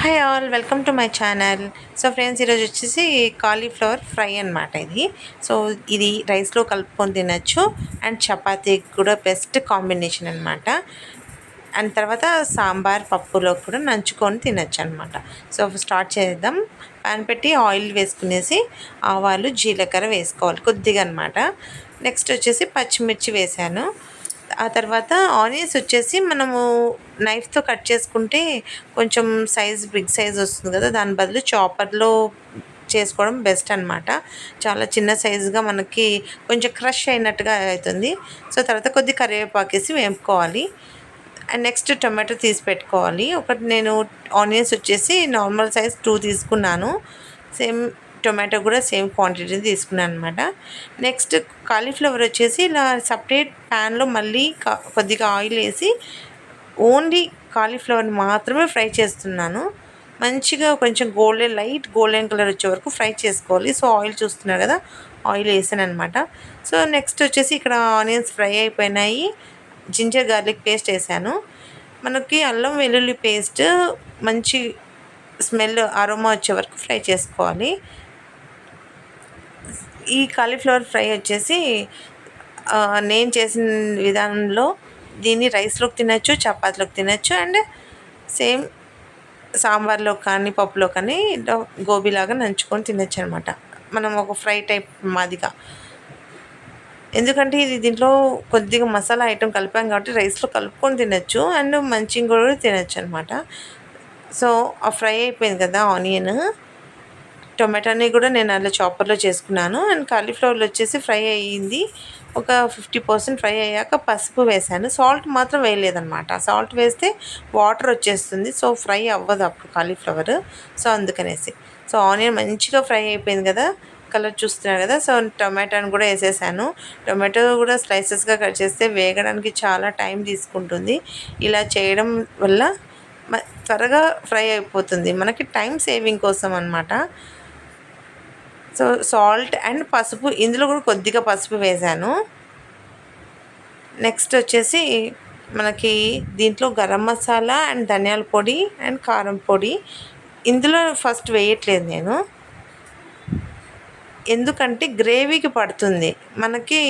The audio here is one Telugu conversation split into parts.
Hi all welcome to my channel so friends ఈరోజు వచ్చేసి కాలీఫ్లవర్ ఫ్రై అనమాట ఇది. సో ఇది రైస్లో కలుపుకొని తినచ్చు. అండ్ చపాతీకి కూడా బెస్ట్ కాంబినేషన్ అనమాట అండ్ తర్వాత సాంబార్ పప్పులో కూడా నంచుకొని తినచ్చు అనమాట సో స్టార్ట్ చేద్దాం. పాన్ పెట్టి ఆయిల్ వేసుకునేసి ఆవాలు జీలకర్ర వేసుకోవాలి కొద్దిగా అనమాట నెక్స్ట్ వచ్చేసి పచ్చిమిర్చి వేసాను. ఆ తర్వాత ఆనియన్స్ వచ్చేసి మనము నైఫ్తో కట్ చేసుకుంటే కొంచెం సైజ్ బిగ్ సైజ్ వస్తుంది కదా. దాని బదులు చాపర్లో చేసుకోవడం బెస్ట్ అనమాట చాలా చిన్న సైజుగా మనకి కొంచెం క్రష్ అయినట్టుగా అవుతుంది. సో తర్వాత కొద్ది కరివేపాకేసి వేపుకోవాలి. అండ్ నెక్స్ట్ టొమాటో తీసి పెట్టుకోవాలి. ఒకటి నేను ఆనియన్స్ వచ్చేసి నార్మల్ సైజ్ టూ తీసుకున్నాను. సేమ్ టొమాటో కూడా సేమ్ క్వాంటిటీ తీసుకున్నాను అనమాట నెక్స్ట్ కాలీఫ్లవర్ వచ్చేసి ఇలా సపరేట్ ప్యాన్లో మళ్ళీ కొద్దిగా ఆయిల్ వేసి ఓన్లీ కాలీఫ్లవర్ని మాత్రమే ఫ్రై చేస్తున్నాను. మంచిగా కొంచెం గోల్డెన్ లైట్ గోల్డెన్ కలర్ వచ్చే వరకు ఫ్రై చేసుకోవాలి. సో ఆయిల్ చూస్తున్నారు కదా ఆయిల్ వేసాను అనమాట సో నెక్స్ట్ వచ్చేసి ఇక్కడ ఆనియన్స్ ఫ్రై అయిపోయినాయి. జింజర్ గార్లిక్ పేస్ట్ వేసాను. మనకి అల్లం వెల్లుల్లి పేస్ట్ మంచి స్మెల్ అరోమా వచ్చే వరకు ఫ్రై చేసుకోవాలి. ఈ కాలీఫ్లవర్ ఫ్రై వచ్చేసి నేను చేసిన విధానంలో దీన్ని రైస్లోకి తినచ్చు చపాతీలోకి తినచ్చు అండ్ సేమ్ సాంబార్లో కానీ పప్పులో కానీ గోబీలాగా నంచుకొని తినచ్చు అనమాట మనం ఒక ఫ్రై టైప్ మాదిగా. ఎందుకంటే ఇది దీంట్లో కొద్దిగా మసాలా ఐటెం కలిపాం కాబట్టి రైస్లో కలుపుకొని తినచ్చు అండ్ మంచిగా కూడా తినచ్చు అనమాట సో ఆ ఫ్రై అయిపోయింది కదా ఆనియన్ టొమాటోని కూడా నేను అలా చాపర్లో చేసుకున్నాను. అండ్ కాలీఫ్లవర్లో వచ్చేసి ఫ్రై అయ్యింది. ఒక ఫిఫ్టీ పర్సెంట్ ఫ్రై అయ్యాక పసుపు వేసాను. సాల్ట్ మాత్రం వేయలేదనమాట సాల్ట్ వేస్తే వాటర్ వచ్చేస్తుంది. సో ఫ్రై అవ్వదు అప్పుడు కాలీఫ్లవర్ సో అందుకనేసి. సో ఆనియన్ మంచిగా ఫ్రై అయిపోయింది కదా. కలర్ చూస్తున్నారు కదా. సో టొమాటోని కూడా వేసేసాను. టొమాటో కూడా స్లైసెస్గా కట్ చేస్తే వేగడానికి చాలా టైం తీసుకుంటుంది. ఇలా చేయడం వల్ల త్వరగా ఫ్రై అయిపోతుంది. మనకి టైం సేవింగ్ కోసం అనమాట సో సాల్ట్ అండ్ పసుపు. ఇందులో కూడా కొద్దిగా పసుపు వేసాను నెక్స్ట్ వచ్చేసి మనకి దీంట్లో గరం మసాలా అండ్ ధనియాల పొడి అండ్ కారం పొడి. ఇందులో ఫస్ట్ వేయట్లేదు నేను. ఎందుకంటే గ్రేవీకి పడుతుంది. మనకి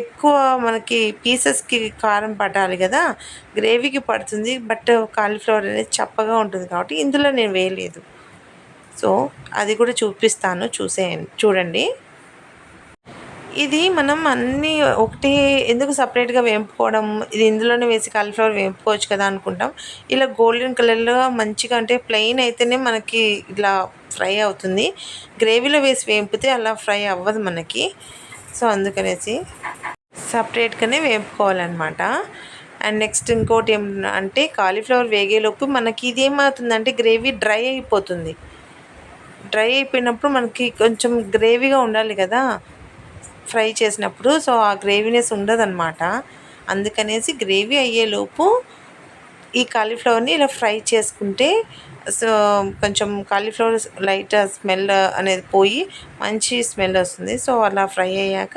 ఎక్కువ మనకి పీసెస్కి కారం పట్టాలి కదా గ్రేవీకి పడుతుంది. బట్ కాలీఫ్లవర్ అనేది చప్పగా ఉంటుంది కాబట్టి ఇందులో నేను వేయలేదు. సో అది కూడా చూపిస్తాను. చూసేయండి. చూడండి. ఇది మనం అన్నీ ఒకటి ఎందుకు సపరేట్గా వేపుకోవడం? ఇది ఇందులోనే వేసి కాలీఫ్లవర్ వేపుకోవచ్చు కదా అనుకుంటాం. ఇలా గోల్డెన్ కలర్లో మంచిగా అంటే ప్లెయిన్ అయితేనే మనకి ఇలా ఫ్రై అవుతుంది. గ్రేవీలో వేసి వేపితే అలా ఫ్రై అవ్వదు మనకి. సో అందుకనేసి సపరేట్గానే వేపుకోవాలన్నమాట. అండ్ నెక్స్ట్ ఇంకోటి ఏం అంటే కాలీఫ్లవర్ వేగేలోపు మనకి ఇది ఏమవుతుందంటే గ్రేవీ డ్రై అయిపోతుంది. డ్రై అయిపోయినప్పుడు మనకి కొంచెం గ్రేవీగా ఉండాలి కదా ఫ్రై చేసినప్పుడు. సో ఆ గ్రేవీనెస్ ఉండదన్నమాట. అందుకనేసి గ్రేవీ అయ్యేలోపు ఈ కాలీఫ్లవర్ని ఇలా ఫ్రై చేసుకుంటే సో కొంచెం కాలీఫ్లవర్ లైట్ స్మెల్ అనేది పోయి మంచి స్మెల్ వస్తుంది. సో అలా ఫ్రై అయ్యాక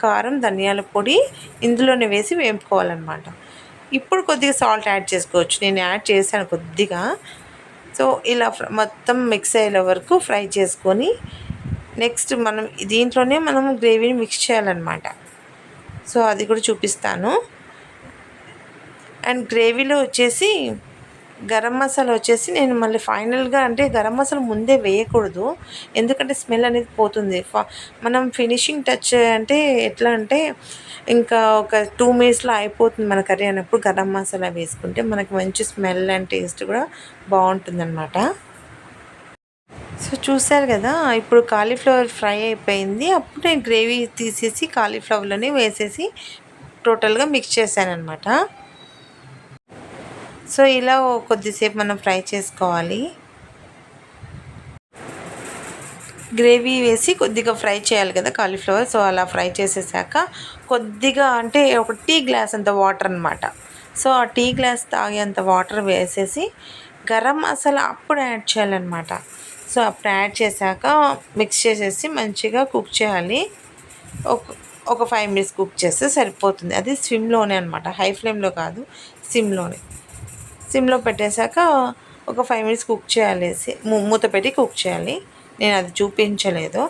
కారం ధనియాల పొడి ఇందులోనే వేసి వేపుకోవాలన్నమాట. ఇప్పుడు కొద్దిగా సాల్ట్ యాడ్ చేసుకోవచ్చు. నేను యాడ్ చేశాను కొద్దిగా. సో ఇలా మొత్తం మిక్స్ అయ్యే వరకు ఫ్రై చేసుకొని నెక్స్ట్ మనం దీంట్లోనే మనం గ్రేవీని మిక్స్ చేయాలన్నమాట. సో అది కూడా చూపిస్తాను. అండ్ గ్రేవీలో వచ్చేసి గరం మసాలా వచ్చేసి నేను మళ్ళీ ఫైనల్గా అంటే గరం మసాలా ముందే వేయకూడదు. ఎందుకంటే స్మెల్ అనేది పోతుంది. మనం ఫినిషింగ్ టచ్ అంటే ఎట్లా అంటే ఇంకా ఒక టూ మినిట్స్లో అయిపోతుంది మన కర్రీ అన్నప్పుడు గరం మసాలా వేసుకుంటే మనకి మంచి స్మెల్ అండ్ టేస్ట్ కూడా బాగుంటుంది అనమాట సో చూసారు కదా ఇప్పుడు కాలీఫ్లవర్ ఫ్రై అయిపోయింది. అప్పుడు నేను గ్రేవీ తీసేసి కాలీఫ్లవర్లోనే వేసేసి టోటల్గా మిక్స్ చేశాను అనమాట సో ఇలా కొద్దిసేపు మనం ఫ్రై చేసుకోవాలి. గ్రేవీ వేసి కొద్దిగా ఫ్రై చేయాలి కదా కాలీఫ్లవర్. సో అలా ఫ్రై చేసేసాక కొద్దిగా అంటే ఒక టీ గ్లాస్ అంత వాటర్ అనమాట సో ఆ టీ గ్లాస్ తాగేంత వాటర్ వేసేసి గరం మసాలా అప్పుడు యాడ్ చేయాలన్నమాట. సో అప్పుడు యాడ్ చేశాక మిక్స్ చేసేసి మంచిగా కుక్ చేయాలి. ఒక ఒక ఫైవ్ మినిట్స్ కుక్ చేస్తే సరిపోతుంది. అది స్విమ్లోనే అనమాట హై ఫ్లేమ్లో కాదు సిమ్లోనే. సిమ్లో పెట్టేశాక ఒక ఫైవ్ మినిట్స్ కుక్ చేయాలి మూత పెట్టి కుక్ చేయాలి. నేను అది చూపించలేదు.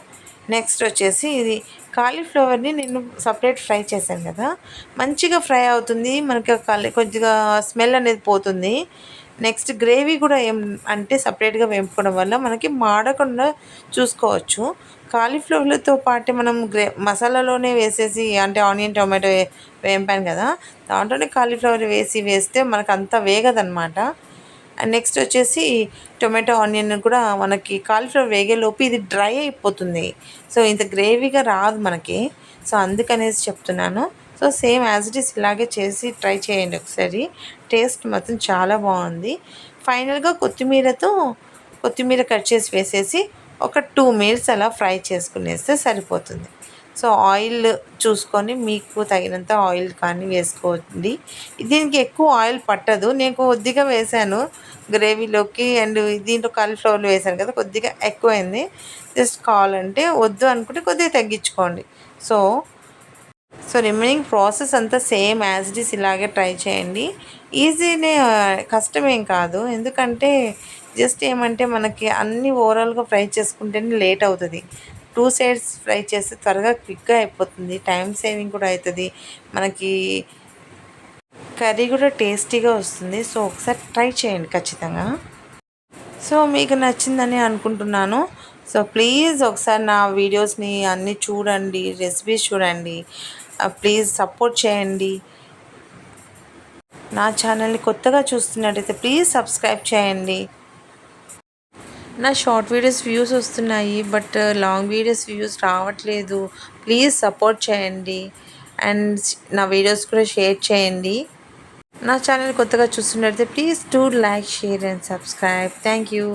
నెక్స్ట్ వచ్చేసి ఇది కాలీఫ్లవర్ని నేను సపరేట్ ఫ్రై చేశాను కదా. మంచిగా ఫ్రై అవుతుంది. మనకి కాలి కొద్దిగా స్మెల్ అనేది పోతుంది. నెక్స్ట్ గ్రేవీ కూడా ఏం అంటే సపరేట్గా వేపుకోవడం వల్ల మనకి మాడకుండా చూసుకోవచ్చు. కాలీఫ్లవర్లతో పాటు మనం గ్రే మసాలాలోనే వేసేసి అంటే ఆనియన్ టొమాటో వేంపాను కదా. దాంట్లోనే కాలీఫ్లవర్ వేసి వేస్తే మనకు అంత వేగదనమాట అండ్ నెక్స్ట్ వచ్చేసి టొమాటో ఆనియన్ కూడా మనకి కాలీఫ్లవర్ వేగేలోపు ఇది డ్రై అయిపోతుంది. సో ఇంత గ్రేవీగా రాదు మనకి. సో అందుకనేసి చెప్తున్నాను. So same as it is ఇలాగే చేసి ట్రై చేయండి ఒకసారి. టేస్ట్ మాత్రం చాలా బాగుంది. ఫైనల్గా కొత్తిమీరతో కొత్తిమీర కట్ చేసి వేసేసి ఒక టూ మినిట్స్ అలా ఫ్రై చేసుకునేస్తే సరిపోతుంది. సో ఆయిల్ చూసుకొని మీకు తగినంత ఆయిల్ కానీ వేసుకోండి. దీనికి ఎక్కువ ఆయిల్ పట్టదు. నేను కొద్దిగా వేసాను గ్రేవీలోకి అండ్ దీంట్లో కాలీఫ్లవర్లు వేసాను కదా కొద్దిగా ఎక్కువైంది. జస్ట్ కావాలంటే వద్దు అనుకుంటే కొద్దిగా తగ్గించుకోండి. సో సో రిమైనింగ్ ప్రాసెస్ అంతా సేమ్ యాజ్ ఇట్ ఈస్ ఇలాగే ట్రై చేయండి. ఈజీనే కష్టమేం కాదు. ఎందుకంటే జస్ట్ ఏమంటే మనకి అన్ని ఓవరాల్గా ఫ్రై చేసుకుంటేనే లేట్ అవుతుంది. టూ సైడ్స్ ఫ్రై చేస్తే త్వరగా క్విక్గా అయిపోతుంది. టైం సేవింగ్ కూడా అవుతుంది మనకి కర్రీ కూడా టేస్టీగా వస్తుంది. సో ఒకసారి ట్రై చేయండి ఖచ్చితంగా. సో మీకు నచ్చిందని అనుకుంటున్నాను. సో ప్లీజ్ ఒకసారి నా వీడియోస్ని అన్నీ చూడండి రెసిపీస్ చూడండి. ప్లీజ్ సపోర్ట్ చేయండి. నా ఛానల్ని కొత్తగా చూస్తున్నట్టయితే ప్లీజ్ సబ్స్క్రైబ్ చేయండి. నా షార్ట్ వీడియోస్ వ్యూస్ వస్తున్నాయి బట్ లాంగ్ వీడియోస్ వ్యూస్ రావట్లేదు. ప్లీజ్ సపోర్ట్ చేయండి. అండ్ నా వీడియోస్ కూడా షేర్ చేయండి. నా ఛానల్ కొత్తగా చూస్తున్నట్టయితే please do like share and subscribe thank you